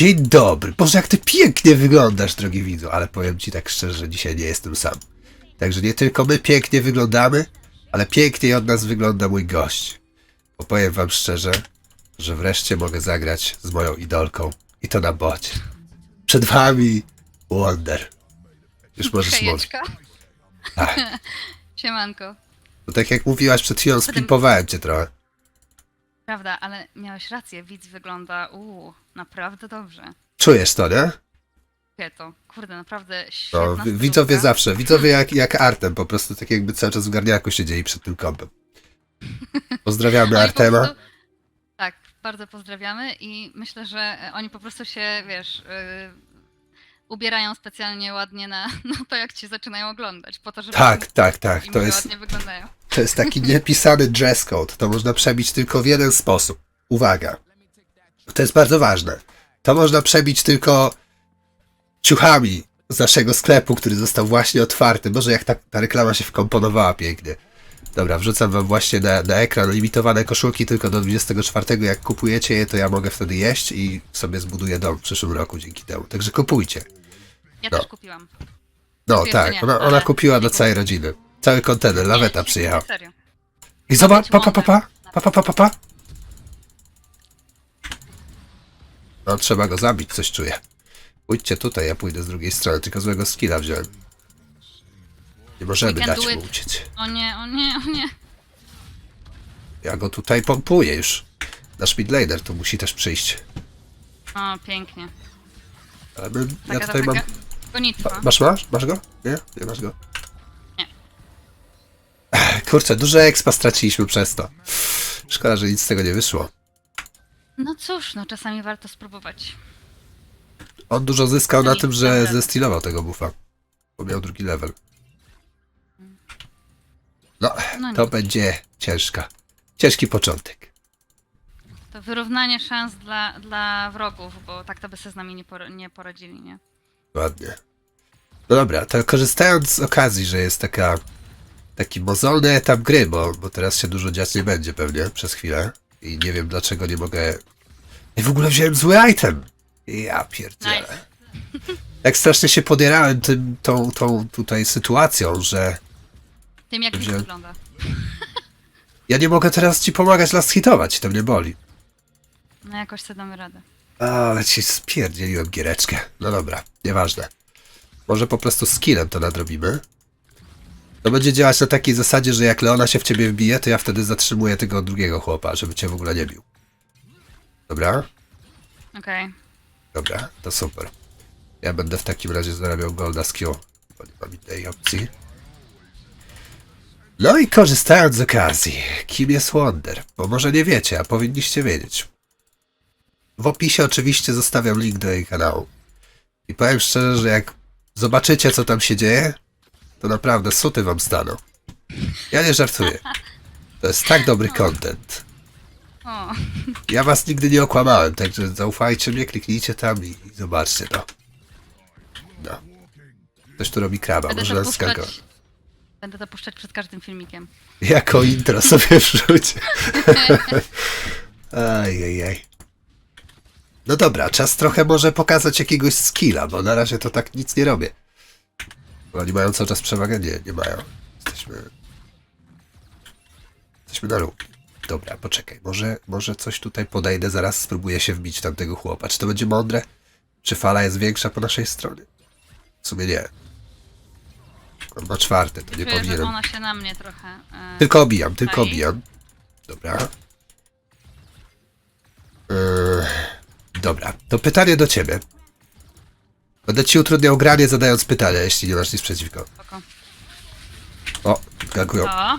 Dzień dobry. Boże, jak ty pięknie wyglądasz, drogi widzu, ale powiem ci tak szczerze, że dzisiaj nie jestem sam. Także nie tylko my pięknie wyglądamy, ale piękniej od nas wygląda mój gość. Bo powiem wam szczerze, że wreszcie mogę zagrać z moją idolką. I to na bocie. Przed wami Wonder. Już możesz mówić. Tak. Siemanko. Bo tak jak mówiłaś przed chwilą, splimpowałem cię trochę. Prawda, ale miałeś rację, widz wygląda, uuu, naprawdę dobrze. Czujesz to, nie? Wie to, kurde, naprawdę świetna No, wi- stylówka. widzowie zawsze, widzowie jak, jak Artem, po prostu tak jakby cały czas w garniaku siedzieli przed tym kąpem. Pozdrawiamy Oni po Artema. prostu- Tak, bardzo pozdrawiamy i myślę, że e, oni po prostu się, wiesz, y, ubierają specjalnie ładnie na, na to, jak cię zaczynają oglądać, po to, żeby Tak, tak, tak. im To jest, ładnie wyglądają. To jest taki niepisany dress code. To można przebić tylko w jeden sposób. Uwaga. To jest bardzo ważne. To można przebić tylko ciuchami z naszego sklepu, który został właśnie otwarty. Boże, jak ta, ta reklama się wkomponowała pięknie. Dobra, wrzucam wam właśnie na, na ekran limitowane koszulki tylko do 24. Jak kupujecie je, to ja mogę wtedy jeść i sobie zbuduję dom w przyszłym roku dzięki temu. Także kupujcie. Ja No. też kupiłam. No Kupię, tak, nie, ona, ona kupiła dla całej rodziny. Cały kontener, laweta przyjechał. Serio. I zobacz, pa, pa, pa, pa, pa, pa, pa, pa, pa. No, trzeba go zabić, coś czuję. Pójdźcie tutaj, ja pójdę z drugiej strony, tylko złego skilla wziąłem. Nie możemy dać mu uciec. O nie, o nie, o nie. Ja go tutaj pompuję już. Nasz midlaner tu musi też przyjść. O, pięknie. Ale my, ja Taka tutaj taka mam... gonitwa. Masz, masz? Masz go? Nie? Nie masz go? Kurczę, dużo expa straciliśmy przez to. Szkoda, że nic z tego nie wyszło. No cóż, no czasami warto spróbować. On dużo zyskał na tym, że zestilował tego buffa. Bo miał drugi level. No, No to nic. będzie ciężka. Ciężki początek. To wyrównanie szans dla, dla wrogów, bo tak to by sobie z nami nie, por- nie poradzili, nie? Ładnie. No dobra, to korzystając z okazji, że jest taka taki mozolny etap gry, bo, bo teraz się dużo dziać nie będzie pewnie przez chwilę. I nie wiem dlaczego nie mogę... I w ogóle wziąłem zły item. Ja pierdzielę. Nice. Tak strasznie się podierałem tym, tą, tą tutaj sytuacją, że Tym jak Wziąłem- wygląda. ja nie mogę teraz ci pomagać last hitować, to mnie boli. No jakoś sobie damy radę. Ale ci spierdzieliłem giereczkę. No dobra, nieważne. Może po prostu skillem to nadrobimy. To będzie działać na takiej zasadzie, że jak Leona się w ciebie wbije, to ja wtedy zatrzymuję tego drugiego chłopa, żeby cię w ogóle nie bił. Dobra? Okej. Dobra, to super. Ja będę w takim razie zarabiał golda z Q, bo nie mam innej opcji. No i korzystając z okazji, kim jest Wonder? Bo może nie wiecie, a powinniście wiedzieć. W opisie oczywiście zostawiam link do jej kanału. I powiem szczerze, że jak zobaczycie, co tam się dzieje, to naprawdę suty wam staną. Ja nie żartuję. To jest tak dobry content. O, Ja was nigdy nie okłamałem, także zaufajcie mnie, kliknijcie tam i, i zobaczcie to. No. Ktoś tu robi kraba, będę może to nas puszczać. Będę to puszczać przed każdym filmikiem. Jako intro sobie wrzuć. Ajajaj. No dobra, czas trochę może pokazać jakiegoś skilla, bo na razie to tak nic nie robię. Oni mają cały czas przewagę? Nie, nie mają. Jesteśmy... Jesteśmy na lub. Dobra, poczekaj, może, może coś tutaj podejdę, zaraz spróbuję się wbić tamtego chłopa. Czy to będzie mądre? Czy fala jest większa po naszej stronie? W sumie nie. On ma czwarte, to nie Czuję, powinienem. ona się na mnie trochę... E, Tylko obijam, tylko obijam. Dobra. Yy, dobra, to pytanie do ciebie. Będę ci utrudniał granie zadając pytania, jeśli nie masz nic przeciwko. spoko. O, gagują. O!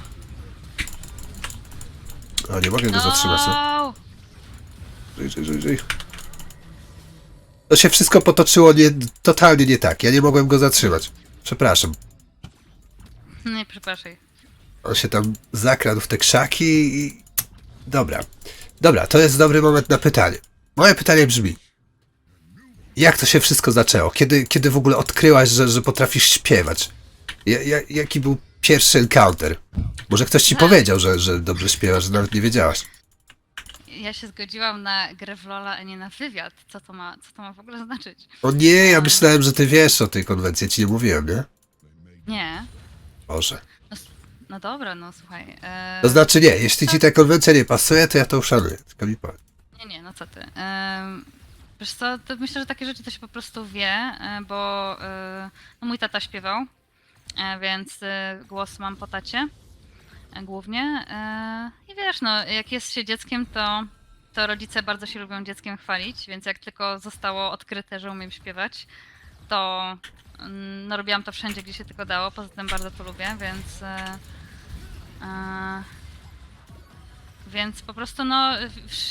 O, nie mogę go zatrzymać. No. No! Żyj, żyj, żyj, żyj. To się wszystko potoczyło nie, totalnie nie tak. Ja nie mogłem go zatrzymać. Przepraszam. Nie, przepraszaj. On się tam zakradł w te krzaki i... Dobra. Dobra, to jest dobry moment na pytanie. Moje pytanie brzmi. Jak to się wszystko zaczęło? Kiedy, kiedy w ogóle odkryłaś, że, że potrafisz śpiewać? Ja, ja, jaki był pierwszy encounter? Może ktoś ci powiedział, że, że dobrze śpiewasz, że nawet nie wiedziałaś. ja się zgodziłam na grę w Lola, a nie na wywiad. Co to ma, co to ma w ogóle znaczyć? O nie, ja myślałem, że ty wiesz o tej konwencji, ja ci nie mówiłem, nie? Nie. Może. No, s- no dobra, no słuchaj. E, To znaczy nie, jeśli ci ta konwencja nie pasuje, to ja to uszanuję. Tylko mi powiedz. Nie, nie, no co ty. Em, wiesz co, to myślę, że takie rzeczy to się po prostu wie, e, bo e, no mój tata śpiewał, e, więc głos mam po tacie głównie. I wiesz, no jak jest się dzieckiem, to, to rodzice bardzo się lubią dzieckiem chwalić, więc jak tylko zostało odkryte, że umiem śpiewać, to mm, no, robiłam to wszędzie, gdzie się tylko dało. Poza tym bardzo to lubię, więc... e, więc po prostu no,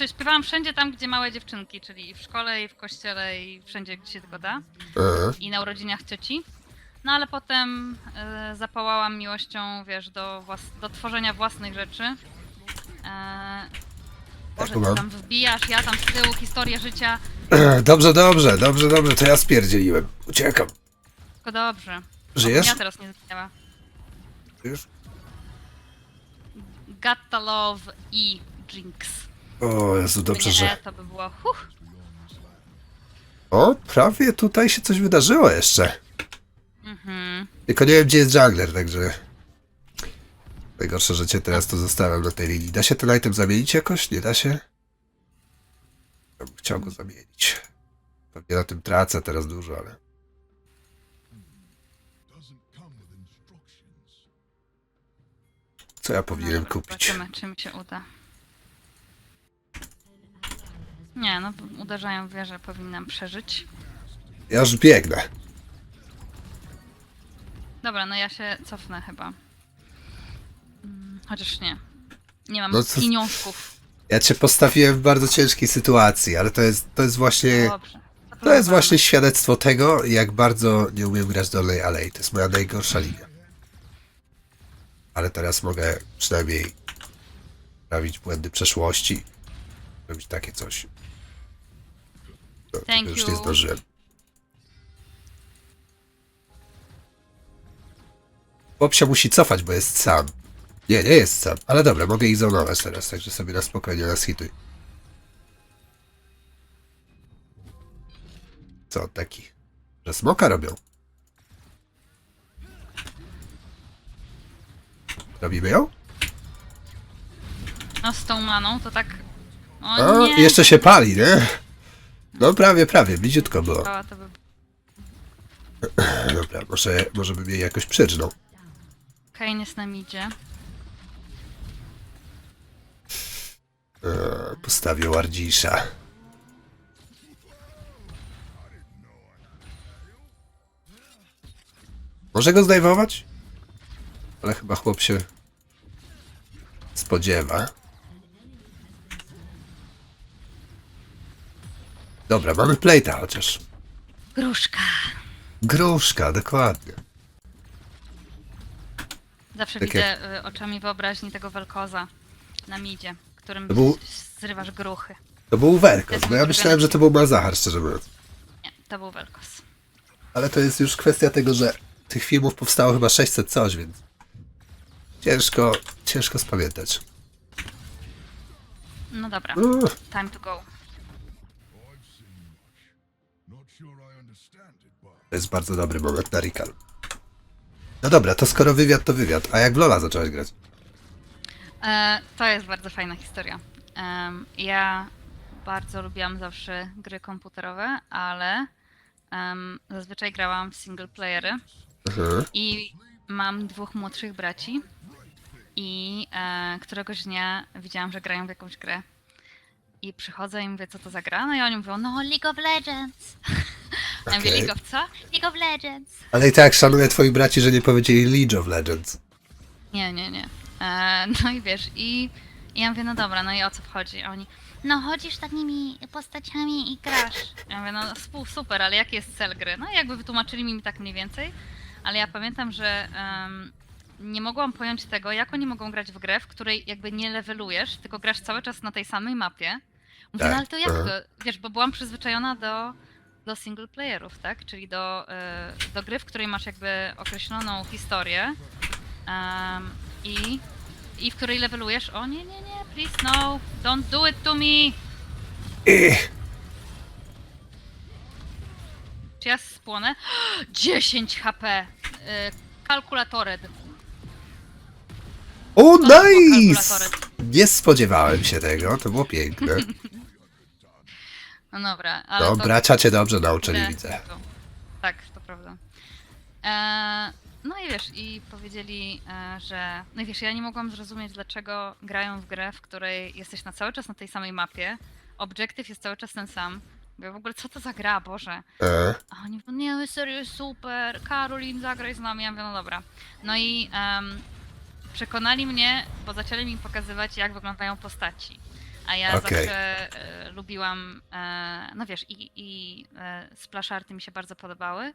śpiewałam wszędzie tam, gdzie małe dziewczynki, czyli i w szkole, i w kościele, i wszędzie, gdzie się tylko da. Aha. I na urodzinach cioci. No ale potem e, zapałałam miłością, wiesz, do, włas- do tworzenia własnych rzeczy. E, Boże, ty tam wbijasz, ja tam z tyłu, historię życia. Dobrze, dobrze, dobrze, dobrze, to ja spierdzieliłem. Uciekam. Tylko dobrze. Żyjesz? Ja teraz nie zginęła. Już? Gatta Love i Jinx. O Jezu, dobrze, że... To by było huh. O, prawie tutaj się coś wydarzyło jeszcze. Mhm. Tylko nie wiem, gdzie jest jungler, także... Najgorsze, że cię teraz tu zostawiam na tej linii. Da się ten item zamienić jakoś? Nie da się? Ja bym chciał go zamienić. Pewnie na tym tracę teraz dużo, ale... Co ja powinienem No dobra, kupić? Zobaczymy, czy mi się uda. Nie, no uderzają w wieżę, powinnam przeżyć. Ja już biegnę. Dobra, no ja się cofnę chyba. Mm, Chociaż nie. Nie mam No co- pieniążków. Ja cię postawiłem w bardzo ciężkiej sytuacji, ale to jest, to jest właśnie... Dobrze. To jest właśnie świadectwo tego, jak bardzo nie umiem grać dolnej alei. To jest moja najgorsza linia. Ale teraz mogę przynajmniej naprawić błędy przeszłości. Robić takie coś. No, Thank już you. nie zdążyłem. Bob się musi cofać, bo jest sam. Nie, nie jest sam. Ale dobra, mogę ich zonować teraz, także sobie na spokojnie nas hituj. Co taki? Że smoka robią. Robimy ją? No z tą maną to tak... O O, nie! jeszcze się pali, nie? No prawie, prawie, bliziutko było. Cała to by... Dobra, może, może bym jej jakoś przyrżnął. Kane jest na midzie. Eee, postawię Wardzisza. Może go zdejmować? Ale chyba chłop się spodziewa. Dobra, mamy plejta chociaż. Gruszka! Gruszka, dokładnie. Zawsze Tak widzę y, oczami wyobraźni tego welkoza na midzie, którym To był- zrywasz gruchy. To był Werkos, bo ja myślałem, że to był Malzahar, szczerze mówiąc. Nie, to był welkos. Ale to jest już kwestia tego, że tych filmów powstało chyba 600 coś, więc ciężko, ciężko spamiętać. No dobra, Uff, time to go. to jest bardzo dobry moment na recall. No dobra, to skoro wywiad, to wywiad. A jak w Lola zacząłeś grać? E, to jest bardzo fajna historia. Em, ja bardzo lubiłam zawsze gry komputerowe, ale em, zazwyczaj grałam w single playery Mhm. i mam dwóch młodszych braci i e, któregoś dnia widziałam, że grają w jakąś grę i przychodzę i mówię, co to za gra? No i oni mówią, no League of Legends. Ja mówię. League of co? League of Legends. Ale i tak szanuję twoich braci, że nie powiedzieli League of Legends. Nie, nie, nie. E, no i wiesz, i, i ja mówię, no dobra, no i o co chodzi? A oni, no chodzisz takimi postaciami i grasz. Ja mówię, no spu- super, ale jaki jest cel gry? No i jakby wytłumaczyli mi tak mniej więcej, ale ja pamiętam, że em, nie mogłam pojąć tego, jak oni mogą grać w grę, w której jakby nie levelujesz, tylko grasz cały czas na tej samej mapie. Mówię, Tak, no ale to jak aha. to? Wiesz, bo byłam przyzwyczajona do, do single playerów, tak? Czyli do, e, do gry, w której masz jakby określoną historię, Em, I I w której levelujesz? O nie, nie, nie, please no, don't do it to me! Ech, Czy ja spłonę? 10 HP! Y, kalkulatored. O, To nice! Nie spodziewałem się tego, to było piękne. No dobra, ale to... Dobra, cię dobrze nauczyli, widzę. to- Tak, to prawda. E, no i wiesz, i powiedzieli, e, że. No i wiesz, ja nie mogłam zrozumieć, dlaczego grają w grę, w której jesteś na cały czas na tej samej mapie. Obiektyw jest cały czas ten sam. Mówię, w ogóle co to za gra, Boże. E, A oni mówią, nie, no serio, super, Karolin, zagraj z nami. Ja mówię, no dobra. No i em, przekonali mnie, bo zaczęli mi pokazywać, jak wyglądają postaci. A ja Okej. zawsze e, lubiłam, e, no wiesz, i, i e, splasharty mi się bardzo podobały.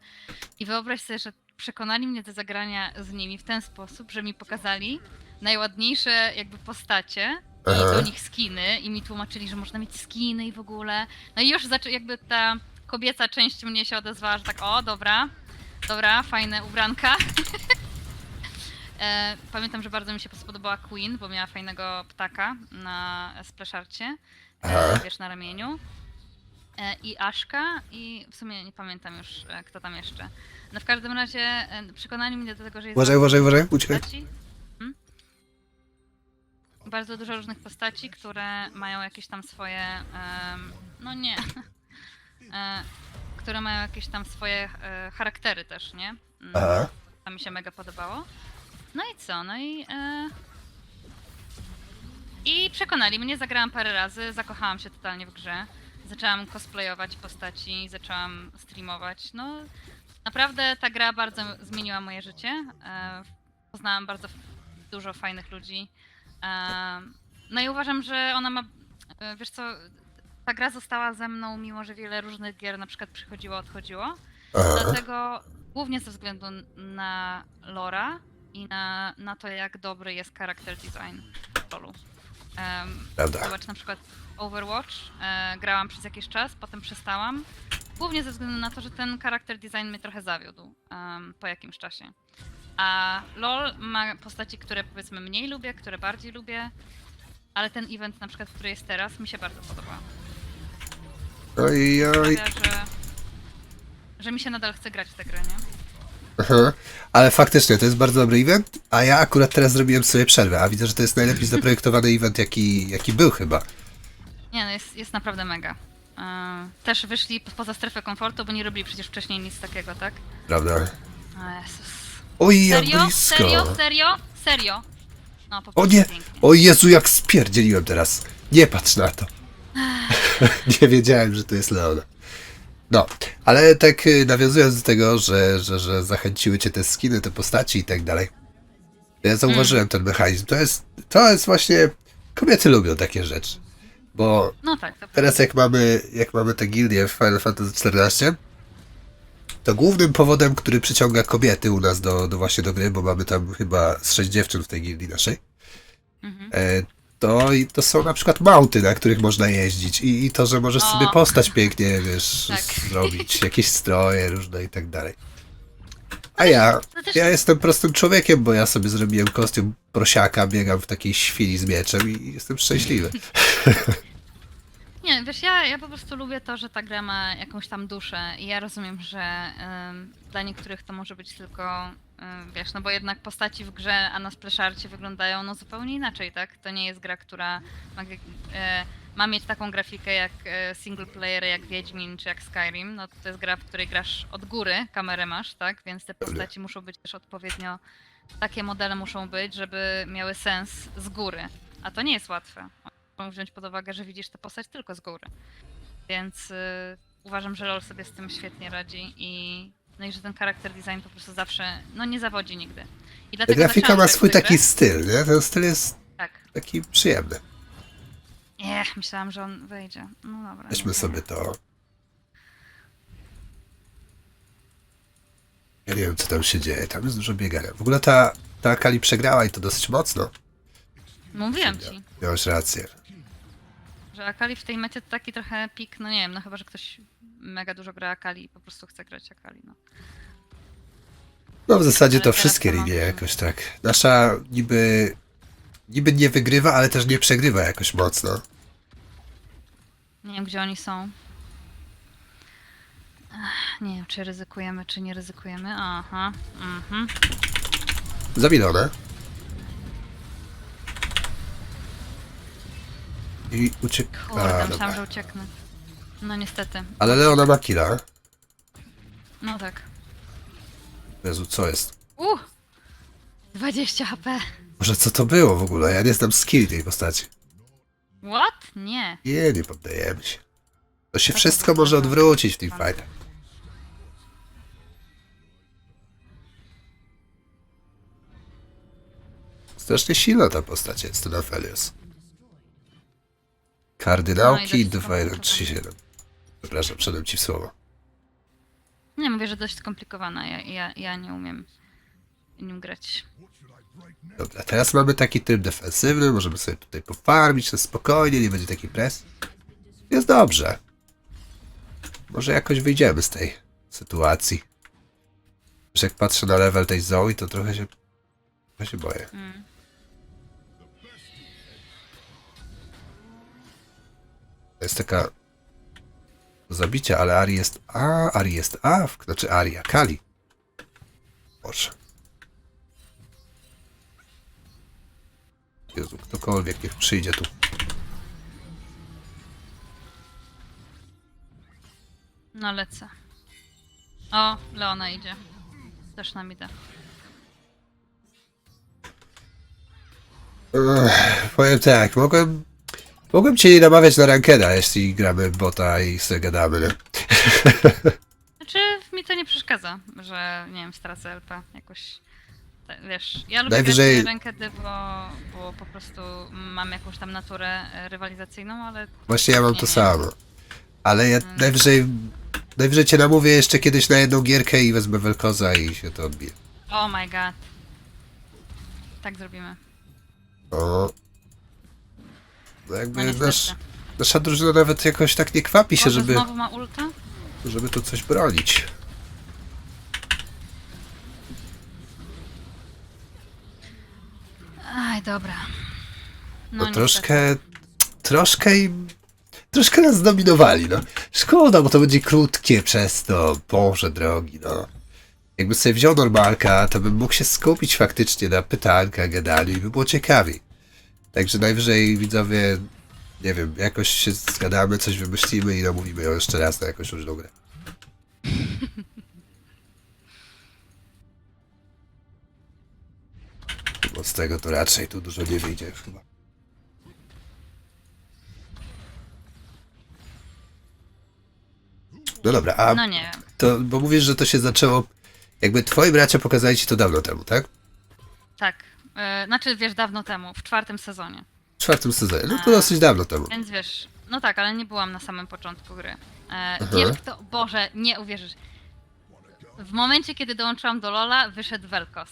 I wyobraź sobie, że przekonali mnie do zagrania z nimi w ten sposób, że mi pokazali najładniejsze jakby postacie i Aha. do nich skiny i mi tłumaczyli, że można mieć skiny i w ogóle. No i już zaczę- jakby ta kobieca część mnie się odezwała, że tak, o dobra, dobra, fajne ubranka. E, Pamiętam, że bardzo mi się spodobała Queen, bo miała fajnego ptaka na splasharcie, Aha. e, wiesz, na ramieniu. E, I Aszka i w sumie nie pamiętam już, e, kto tam jeszcze. No w każdym razie e, przekonali mnie do tego, że jest uważaj, uważaj, uważaj, uciekaj. postaci. Hmm? Bardzo dużo różnych postaci, które mają jakieś tam swoje. em, no nie. e, które mają jakieś tam swoje e, charaktery też, nie? Mm, Aha. To mi się mega podobało. No i co? No i. E, I przekonali mnie, zagrałam parę razy, zakochałam się totalnie w grze. Zaczęłam cosplayować postaci, zaczęłam streamować. No, naprawdę ta gra bardzo zmieniła moje życie. E, poznałam bardzo dużo fajnych ludzi. E, no i uważam, że ona ma. e, Wiesz co, ta gra została ze mną, mimo że wiele różnych gier na przykład przychodziło, odchodziło. Aha. Dlatego głównie ze względu na Lora i na, na to, jak dobry jest character design w LoLu. Um, Prawda. zobacz na przykład Overwatch. E, grałam przez jakiś czas, potem przestałam. Głównie ze względu na to, że ten character design mnie trochę zawiódł em, po jakimś czasie. A LoL ma postaci, które powiedzmy mniej lubię, które bardziej lubię, ale ten event na przykład, który jest teraz, mi się bardzo podoba. Oj, oj. Sprawia, że, że mi się nadal chce grać w tę grę, nie? Aha. Ale faktycznie, to jest bardzo dobry event, a ja akurat teraz zrobiłem sobie przerwę, a widzę, że to jest najlepiej zaprojektowany event, jaki, jaki był chyba. Nie, no jest, jest naprawdę mega. E, Też wyszli poza strefę komfortu, bo nie robili przecież wcześniej nic takiego, tak? Prawda? O Jezus. Oj, jak Serio? blisko. Serio? Serio? Serio? No, po O prostu nie! pięknie. O Jezu, jak spierdzieliłem teraz. Nie patrz na to. nie wiedziałem, że to jest Leona. No, ale tak y, nawiązując do tego, że, że, że zachęciły cię te skiny, te postaci i tak dalej. Ja zauważyłem ten mechanizm. To jest, to jest właśnie... Kobiety lubią takie rzeczy. Bo No tak, teraz jak mamy, jak mamy tę gildię w Final Fantasy XIV, to głównym powodem, który przyciąga kobiety u nas do, do właśnie do gry, bo mamy tam chyba z sześć dziewczyn w tej gildii naszej, Mhm. e, to, i to są na przykład mauty, na których można jeździć i, i to, że możesz O. sobie postać pięknie, wiesz, Tak. zrobić, jakieś stroje różne i tak dalej. A ja, to też- ja jestem prostym człowiekiem, bo ja sobie zrobiłem kostium prosiaka, biegam w takiej świni z mieczem i jestem szczęśliwy. Nie, wiesz, ja, ja po prostu lubię to, że ta gra ma jakąś tam duszę i ja rozumiem, że em, dla niektórych to może być tylko, wiesz, no bo jednak postaci w grze, a na spleszarcie wyglądają no zupełnie inaczej, tak? To nie jest gra, która ma, e, ma mieć taką grafikę jak e, single player, jak Wiedźmin czy jak Skyrim, no to jest gra, w której grasz od góry, kamerę masz, tak? Więc te postaci muszą być też odpowiednio, takie modele muszą być, żeby miały sens z góry, a to nie jest łatwe muszą wziąć pod uwagę, że widzisz tę postać tylko z góry. Więc uważam, że LoL sobie z tym świetnie radzi i no i że ten charakter design po prostu zawsze, no nie zawodzi nigdy. I dlatego grafika zaczęłam ma grać w swój taki grę. styl, nie? Ten styl jest Tak. taki przyjemny. Ech, myślałam, że on wejdzie. No dobra. Weźmy sobie to. Ja nie wiem, co tam się dzieje. Tam jest dużo biegania. W ogóle ta, ta Akali przegrała i to dosyć mocno. Mówiłam ci, Miałeś rację. Że Akali w tej mecie to taki trochę pik, no nie wiem, no chyba, że ktoś mega dużo gra Akali i po prostu chce grać Akali, no. No w zasadzie to teraz wszystkie to mam- linie jakoś tak. Nasza niby niby nie wygrywa, ale też nie przegrywa jakoś mocno. Nie wiem, gdzie oni są. Nie wiem, czy ryzykujemy, czy nie ryzykujemy. Aha, mhm. Zawilone. I. Kurde, A, myślałam, dobra. że ucieknę. No niestety. Ale Leona ma killa. No tak. Jezu, co jest? Uh! 20 HP. Może co to było w ogóle? Ja nie znam skill tej postaci. What? Nie. Nie, nie poddajemy się. To się wszystko może odwrócić w tym fight. Strasznie silna ta postać jest, ten Aphelios. No Kardynałki i i dość 237. Przepraszam, wszedłem ci w słowo. Nie, mówię, że dość skomplikowana. Ja, ja, ja nie umiem nim grać. Dobra, teraz mamy taki tryb defensywny, możemy sobie tutaj pofarmić na spokojnie, nie będzie taki pres. Jest dobrze. Może jakoś wyjdziemy z tej sytuacji. Już jak patrzę na level tej Zoe, to trochę się, trochę się boję. Mm. To jest taka do zabicia, ale Ari jest A, Ari jest A, znaczy Aria, Kali. Boże. Jezu, ktokolwiek niech przyjdzie tu. No lecę. O, Leona idzie. Też nam idę. Ech, powiem tak, mogłem, mogłem cię nie namawiać na rankeda, jeśli gramy bota i sobie gadamy. nie? Znaczy, mi to nie przeszkadza, że nie wiem, stracę LP jakoś. te- Wiesz, ja lubię Najwyżej- grać rankedy, bo, bo po prostu mam jakąś tam naturę e, rywalizacyjną, ale Właśnie ja mam to samo. Ale ja najwyżej, najwyżej cię namówię jeszcze kiedyś na jedną gierkę i wezmę Velkoza i się to odbije. oh my god. Tak zrobimy. O. No No jakby niestety. nasz, nasza drużyna nawet jakoś tak nie kwapi się, żeby, znowu ma ulta? żeby tu coś bronić. Aj, dobra. No, No, niestety. troszkę, troszkę im, troszkę nas zdominowali, no. Szkoda, bo to będzie krótkie przez to, Boże drogi, no. Jakby sobie wziął normalka, to bym mógł się skupić faktycznie na pytankach, gadaniu i by było ciekawiej. Także najwyżej widzowie, nie wiem, jakoś się zgadamy, coś wymyślimy i namówimy ją jeszcze raz na jakąś różną grę. Bo z tego to raczej tu dużo nie wyjdzie chyba. No dobra, a No nie wiem. to, bo mówisz, że to się zaczęło, jakby twoi bracia pokazali ci to dawno temu, tak? Tak. E, znaczy, wiesz, dawno temu, w czwartym sezonie. W czwartym sezonie, no to dosyć dawno temu. Więc wiesz, no tak, ale nie byłam na samym początku gry. E, kto, Boże, nie uwierzysz. W momencie, kiedy dołączyłam do Lola, wyszedł Velkos.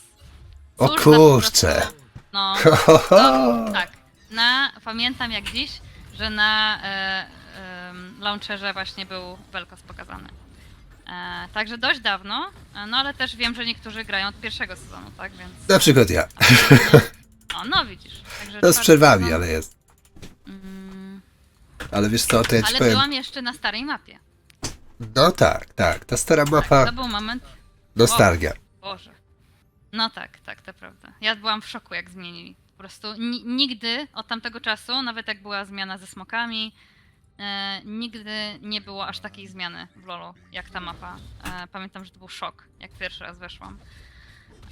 O Cóż za No, Ho, ho, ho. to, tak. Na, pamiętam jak dziś, że na e, em, launcherze właśnie był Velkos pokazany. E, także dość dawno, e, no ale też wiem, że niektórzy grają od pierwszego sezonu, tak, więc... Na przykład ja. O, no widzisz. Także No z czwarty przerwami, sezon. ale jest. Mm, Ale wiesz co, to ja ci ale powiem. byłam jeszcze na starej mapie. No tak, tak. Ta stara Tak, mapa, to był moment. nostalgia. Boże. No tak, tak, to prawda. Ja byłam w szoku, jak zmienili. Po prostu ni- nigdy od tamtego czasu, nawet jak była zmiana ze smokami, e, nigdy nie było aż takiej zmiany w LoLu, jak ta mapa. E, pamiętam, że to był szok, jak pierwszy raz weszłam.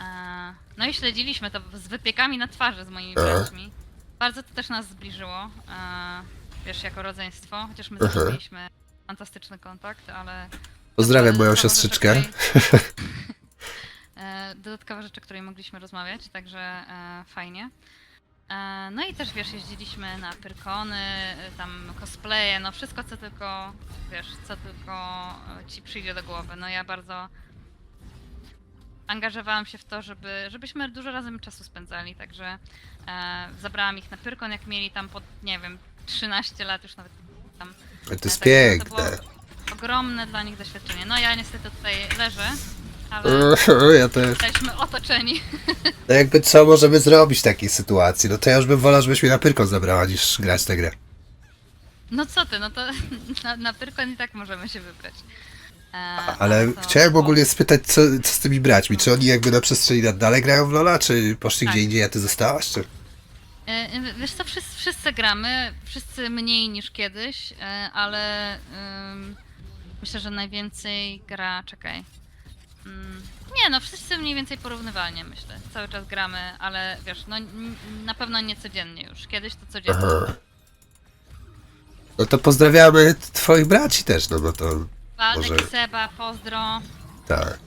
E, no i śledziliśmy to z wypiekami na twarzy z moimi braćmi. Bardzo to też nas zbliżyło, e, wiesz, jako rodzeństwo, chociaż my Aha. zawsze mieliśmy fantastyczny kontakt, ale Pozdrawiam moją Dodatkowa siostryczkę. rzecz, o której- E, Dodatkowa rzecz, o której mogliśmy rozmawiać, także e, fajnie. E, no i też wiesz, jeździliśmy na pyrkony, e, tam cosplaye, no wszystko co tylko, wiesz, co tylko e, ci przyjdzie do głowy. No ja bardzo angażowałam się w to, żeby, żebyśmy dużo razem czasu spędzali, także e, zabrałam ich na pyrkon, jak mieli tam pod, nie wiem, 13 lat już nawet tam To jest E, także To piękne. było ogromne dla nich doświadczenie. No ja niestety tutaj leżę, ale Ja też. jesteśmy otoczeni. No jakby co możemy zrobić w takiej sytuacji? No to ja już bym wolał, żebyś mnie na pyrką zabrała, niż grać tę grę. No co ty, no to na, na Pyrkon i tak możemy się wybrać. E, Ale to- chciałem ogólnie spytać, co, co z tymi braćmi? Czy oni jakby na przestrzeni lat dalej grają w Lola, czy poszli Tak. gdzie indziej, a ty zostałaś? Czy... E, Wiesz co, wszyscy, wszyscy gramy, wszyscy mniej niż kiedyś, e, ale ym, myślę, że najwięcej gra, czekaj. Mm, Nie no, wszyscy mniej więcej porównywalnie myślę. Cały czas gramy, ale wiesz, no na pewno nie codziennie już. Kiedyś to codziennie. Aha. No to pozdrawiamy twoich braci też, no bo to Waldek, może- Seba, pozdro. tak.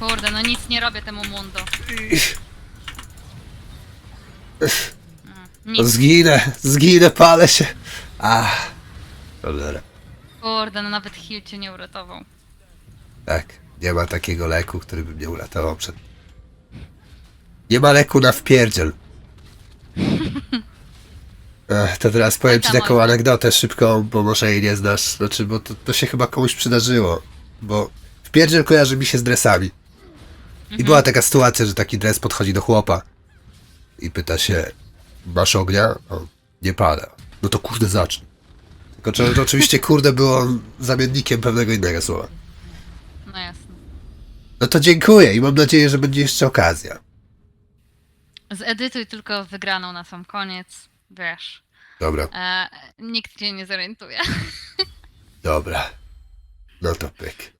Kurde, no nic nie robię temu mundo. Mm, Nic. Zginę, zginę, palę się. Ach, cholera. Kurde, no nawet Hill cię nie uratował. Tak, nie ma takiego leku, który by mnie uratował przed... Nie ma leku na wpierdziel. Ech, to teraz powiem ci taką anegdotę szybką, bo może jej nie znasz. Znaczy, bo to, to się chyba komuś przydarzyło. Bo wpierdziel kojarzy mi się z dresami. I była taka sytuacja, że taki dres podchodzi do chłopa i pyta się, masz ognia? On, nie pada. No to kurde zacznij. Tylko że to oczywiście kurde było zamiennikiem pewnego innego słowa. No jasne. No to dziękuję i mam nadzieję, że będzie jeszcze okazja. Zedytuj tylko wygraną na sam koniec. Wiesz. Dobra, E, nikt cię nie zorientuje. dobra. No to pyk.